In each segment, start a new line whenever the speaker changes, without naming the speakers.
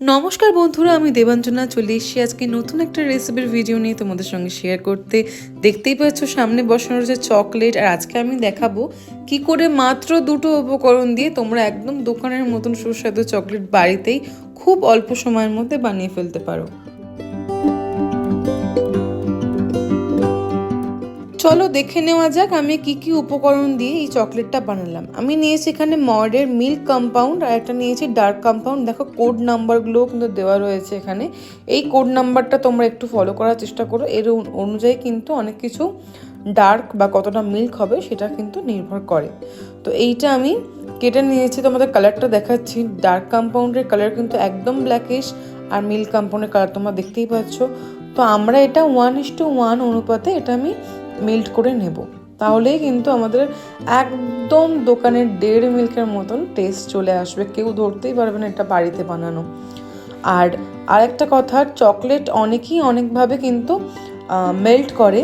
নমস্কার বন্ধুরা, আমি দেবাঞ্জনা। চলে এসেছি আজকে নতুন একটা রেসিপির ভিডিও নিয়ে তোমাদের সঙ্গে শেয়ার করতে। দেখতেই পাচ্ছ সামনে বসানো রয়েছে চকলেট আর আজকে আমি দেখাবো কি করে মাত্র দুটো উপকরণ দিয়ে তোমরা একদম দোকানের মতন সুস্বাদু চকলেট বাড়িতেই খুব অল্প সময়ের মধ্যে বানিয়ে ফেলতে পারো। চলো দেখে নেওয়া যাক আমি কি কি উপকরণ দিয়ে এই চকলেটটা বানালাম। আমি নিয়েছি এখানে মডের মিল্ক কম্পাউন্ড আর একটা নিয়েছি ডার্ক কম্পাউন্ড। দেখো কোড নাম্বারগুলোও কিন্তু দেওয়া রয়েছে এখানে। এই কোড নাম্বারটা তোমরা একটু ফলো করার চেষ্টা করো। এর অনুযায়ী কিন্তু অনেক কিছু ডার্ক বা কতটা মিল্ক হবে সেটা কিন্তু নির্ভর করে। তো এইটা আমি কেটে নিয়েছি, তোমাদের কালারটা দেখাচ্ছি। ডার্ক কম্পাউন্ডের কালার কিন্তু একদম ব্ল্যাকিশ আর মিল্ক কম্পাউন্ডের কালার তোমরা দেখতেই পাচ্ছ। তো আমরা এটা ওয়ান ইস টু ওয়ান অনুপাতে এটা আমি মেল্ট করে নেব। তাহলেই কিন্তু আমাদের একদম দোকানের দেড় মিল্কের মতন টেস্ট চলে আসবে। কেউ ধরতেই পারবে না এটা বাড়িতে বানানো। আর আরেকটা কথা চকলেট অনেকেই অনেকভাবে কিন্তু মেল্ট করে।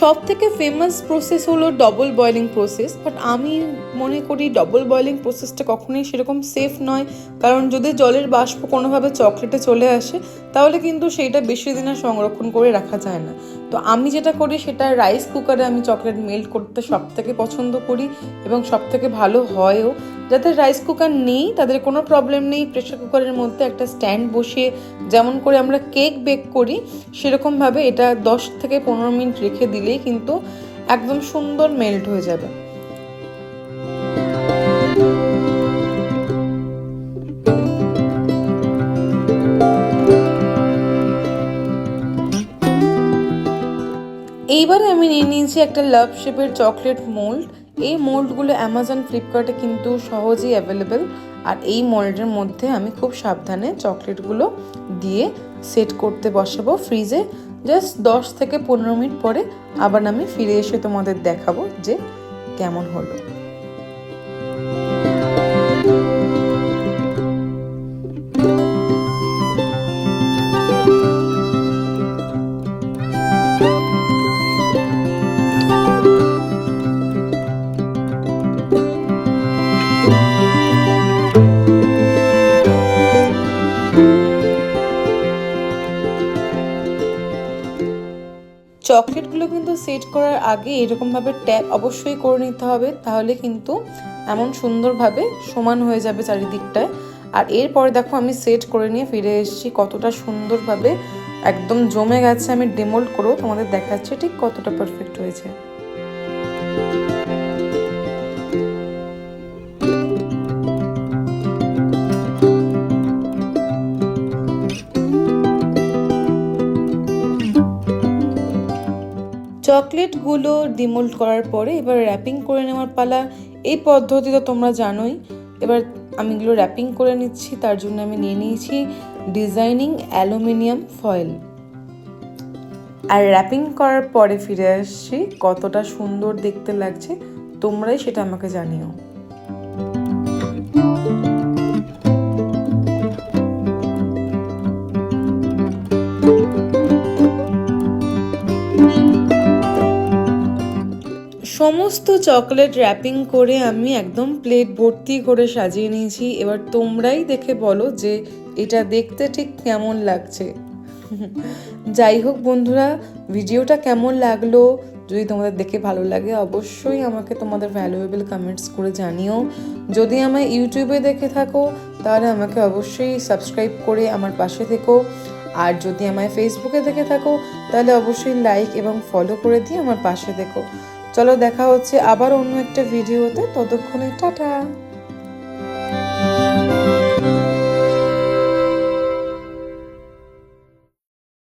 সব থেকে ফেমাস প্রসেস হলো ডবল বয়লিং প্রসেস বাট আমি মনে করি ডবল বয়লিং প্রসেসটা কখনোই সেরকম সেফ নয়। কারণ যদি জলের বাষ্প কোনোভাবে চকলেটে চলে আসে, তাহলে কিন্তু সেইটা বেশি দিন আর সংরক্ষণ করে রাখা যায় না। তো আমি যেটা করি সেটা রাইস কুকারে আমি চকলেট মেল্ট করতে সব থেকে পছন্দ করি এবং সব থেকে ভালো হয়ও। যাদের রাইস কুকার নেই, তাদের কোনো প্রবলেম নেই। প্রেশার কুকারের মধ্যে একটা স্ট্যান্ড বসিয়ে যেমন করে আমরা কেক বেক করি, সেরকমভাবে এটা দশ থেকে পনেরো মিনিট রেখে দিলেই কিন্তু একদম সুন্দর মেল্ট হয়ে যাবে। এইবারে আমি নিয়ে নিয়েছি একটা লাভ শেপের চকলেট মোল্ড এই মোল্ডগুলো অ্যামাজন ফ্লিপকার্টে কিন্তু সহজেই অ্যাভেলেবেল আর এই মোল্ডের মধ্যে আমি খুব সাবধানে চকলেটগুলো দিয়ে সেট করতে বসাবো ফ্রিজে জাস্ট দশ থেকে পনেরো মিনিট পরে আবার আমি ফিরে এসে তোমাদের দেখাবো যে কেমন হলো। চকলেটগুলো কিন্তু সেট করার আগে এরকমভাবে ট্যাপ অবশ্যই করে নিতে হবে, তাহলে কিন্তু এমন সুন্দরভাবে সমান হয়ে যাবে চারিদিকটায়। আর এরপরে দেখো আমি সেট করে নিয়ে ফিরে এসেছি, কতটা সুন্দরভাবে একদম জমে গেছে, আমি ডেমোল্ড করেও তোমাদের দেখাচ্ছে ঠিক কতটা পারফেক্ট হয়েছে। চকলেটগুলো ডিমোল্ড করার পরে এবার র্যাপিং করে নেওয়ার পালা। এই পদ্ধতি তো তোমরা জানোই। এবার আমি এগুলো র্যাপিং করে নিচ্ছি, তার জন্য আমি নিয়ে নিয়েছি ডিজাইনিং অ্যালুমিনিয়াম ফয়েল আর র্যাপিং করার পরে ফিরে আসছি, কতটা সুন্দর দেখতে লাগছে, তোমরাই সেটা আমাকে জানিও। সমস্ত চকলেট র্যাপিং করে আমি একদম প্লেট ভর্তি করে সাজিয়ে নিয়েছি। এবার তোমরাই দেখে বলো যে এটা দেখতে ঠিক কেমন লাগছে। যাই হোক বন্ধুরা, ভিডিওটা কেমন লাগল? যদি তোমাদের দেখে ভালো লাগে, অবশ্যই আমাকে তোমাদের ভ্যালুয়েবল কমেন্টস করে জানিও। যদি আমায় ইউটিউবে দেখে থাকো, তাহলে আমাকে অবশ্যই সাবস্ক্রাইব করে আমার পাশে থেকো। আর যদি আমায় ফেসবুকে দেখে থাকো, তাহলে অবশ্যই লাইক এবং ফলো করে দিয়ে আমার পাশে দেখো চলো দেখা হচ্ছে আবার অন্য একটা ভিডিওতে। ততক্ষণে টাটা।